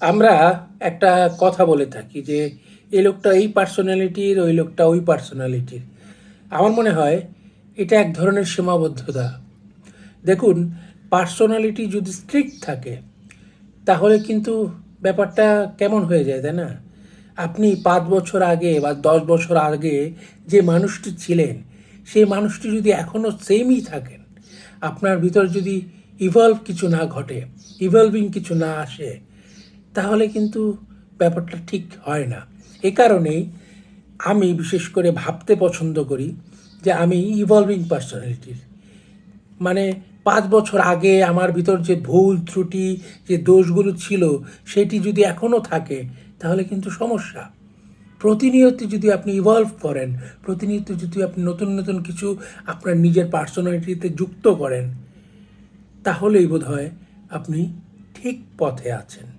আমরা একটা কথা বলে থাকি যে এই লোকটা এই পার্সোনালিটির ওই লোকটা ওই পার্সোনালিটির আমার মনে হয় এটা এক ধরনের সীমাবদ্ধতা। দেখুন পার্সোনালিটি যদি স্ট্রিক্ট থাকে, তাহলে কিন্তু ব্যাপারটা কেমন হয়ে যায়, তাই না? আপনি পাঁচ বছর আগে বা দশ বছর আগে যে মানুষটি ছিলেন, সেই মানুষটি যদি এখনও সেমই থাকেন, আপনার ভিতর যদি ইভলভ কিছু না ঘটে ইভলভিং কিছু না আসে তাহলে কিন্তু ব্যাপারটা ঠিক হয় না। এ কারণেই আমি বিশেষ করে ভাবতে পছন্দ করি যে আমি ইভলভিং পার্সোনালিটির মানে পাঁচ বছর আগে আমার ভিতর যে ভুল, ত্রুটি, যে দোষগুলো ছিল, সেটি যদি এখনও থাকে, তাহলে কিন্তু সমস্যা। প্রতিনিয়ত যদি আপনি ইভলভ করেন, প্রতিনিয়ত যদি আপনি নতুন নতুন কিছু আপনার নিজের পার্সোনালিটিতে যুক্ত করেন, তাহলেই বোধ হয় আপনি ঠিক পথে আছেন।